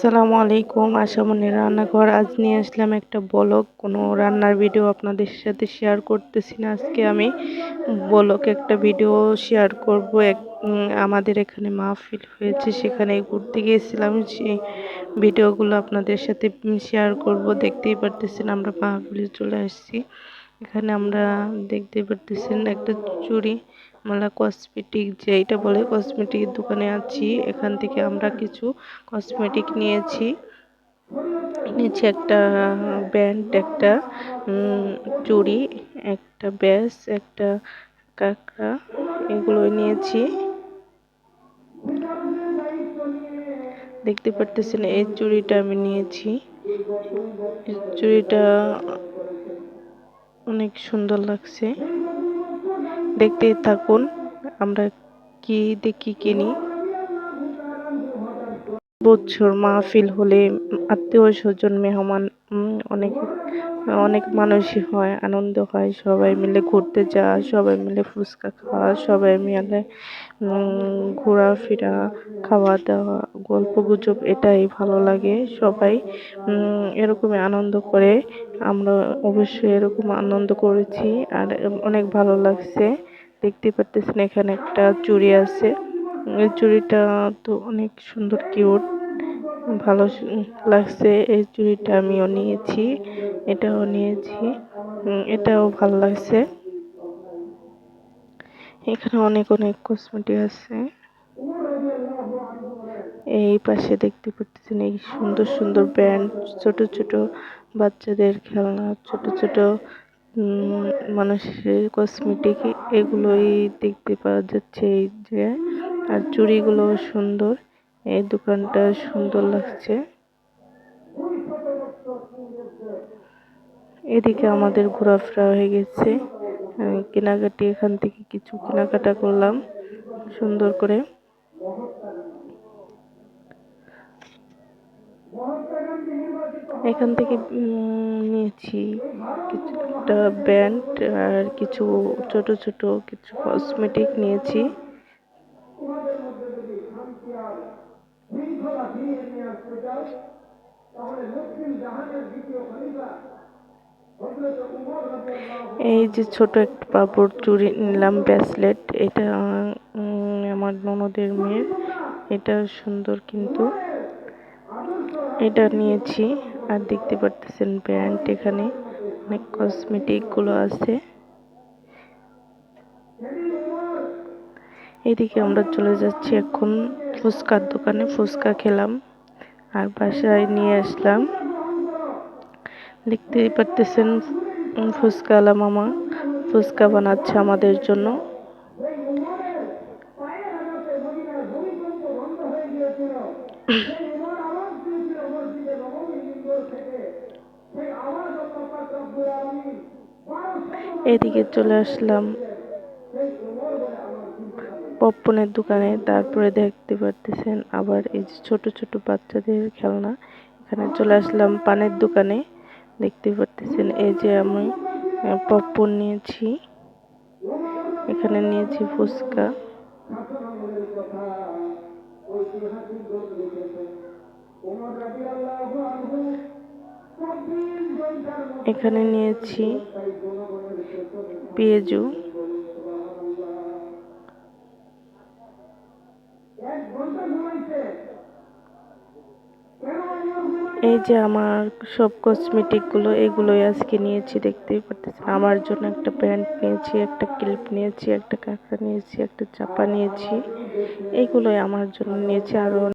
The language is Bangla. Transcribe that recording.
আসসালামু আলাইকুম আশামনি রান্নাঘর। আজ নিয়ে আসলাম একটা বলক। কোনো রান্নার ভিডিও আপনাদের সাথে শেয়ার করতেছি না। আজকে আমি বলক একটা ভিডিও শেয়ার করব। এক আমাদের এখানে মাহফিল হয়েছে, সেখানে ঘুরতে গিয়েছিলাম। সেই ভিডিওগুলো আপনাদের সাথে শেয়ার করব। দেখতেই পারতেছেন আমরা মাহফিলে চলে আসছি। এখানে আমরা দেখতেই পারতেছেন একটা চুড়ি মালা কসমেটিক যেইটা বলে কসমেটিক দোকানে আছি। এখান থেকে আমরা কিছু কসমেটিক নিয়েছি। নিচে একটা ব্যান্ড, একটা চুড়ি, একটা ব্যাস, একটা কাঁকড়া, এগুলো নিয়েছি। দেখতে পারতেছেন এই চুড়িটা আমি নিয়েছি। চুড়িটা অনেক সুন্দর লাগছে। দেখতেই থাকুন আমরা কি দেখি কিনি বছর মাহফিল হলে আত্মীয় স্বজন মেহমান অনেক অনেক মানুষই হয়, আনন্দ হয়, সবাই মিলে ঘুরতে যাওয়া, সবাই মিলে ফুচকা খাওয়া, সবাই মিলে ঘোরাফেরা খাওয়া দাওয়া গল্প গুজব এটাই ভালো লাগে সবাই এরকমই আনন্দ করে, আমরা অবশ্যই এরকম আনন্দ করেছি আর অনেক ভালো লাগছে, দেখতে পারতেছেন এখানে একটা চুড়ি আছে চুড়িটা তো অনেক সুন্দর কিউট ভালো লাগছে, এই চুড়িটা আমিও নিয়েছি, এটাও নিয়েছি এটাও ভালো লাগছে। এখানে অনেক অনেক কসমেটিক আছে। এই পাশে দেখতে পাচ্ছেন এই সুন্দর সুন্দর ব্যান্ড, ছোট ছোট বাচ্চাদের খেলনা, ছোট ছোট মানুষের কসমেটিক, এগুলোই দেখতে পাওয়া যাচ্ছে এই যে। আর চুড়িগুলো সুন্দর। এই দোকানটা সুন্দর লাগছে। এদিকে আমাদের ঘোরাফেরা হয়ে গেছে। কেনাকাটি এখান থেকে কিছু কেনাকাটা করলাম, সুন্দর করে। এখান থেকে নিয়েছি কিছু একটা ব্যান্ড আর কিছু ছোট ছোট কিছু কসমেটিক নিয়েছি। এই যে ছোট একটা পাপড় চুড়ি নিলাম, ব্রেসলেট। এটা আমার ননদের মেয়ের। এটা সুন্দর কিন্তু। এটা নিয়েছি। আর দেখতে পারতেছেন ব্যান্ড এখানে। অনেক কসমেটিকগুলো আছে। এদিকে আমরা চলে যাচ্ছি এখন ফুচকার দোকানে। ফুচকা খেলাম। আর বাসায় নিয়ে আসলাম। দেখতেই পারতেছেন ফুচকা আলা মামা। ফুচকা বানাচ্ছে আমাদের জন্য। এদিকে চলে আসলাম। পপকর্নের দোকানে তারপরে দেখতে পারতেছেন আবার এই যে ছোট ছোট বাচ্চাদের খেলনা। এখানে চলে আসলাম পানের দোকানে। দেখতে পারতেছেন এই যে আমি পপকর্ন নিয়েছি। এখানে নিয়েছি ফুচকা। এখানে নিয়েছি পেঁয়াজু। এই যে আমার সব কসমেটিকগুলো, এগুলোই আজকে নিয়েছি, দেখতেই পারতেছি আমার জন্য একটা প্যান্ট নিয়েছি, একটা ক্লিপ নিয়েছি, একটা কাঁকড়া নিয়েছি, একটা চাপা নিয়েছি। এগুলোই আমার জন্য নিয়েছি আরও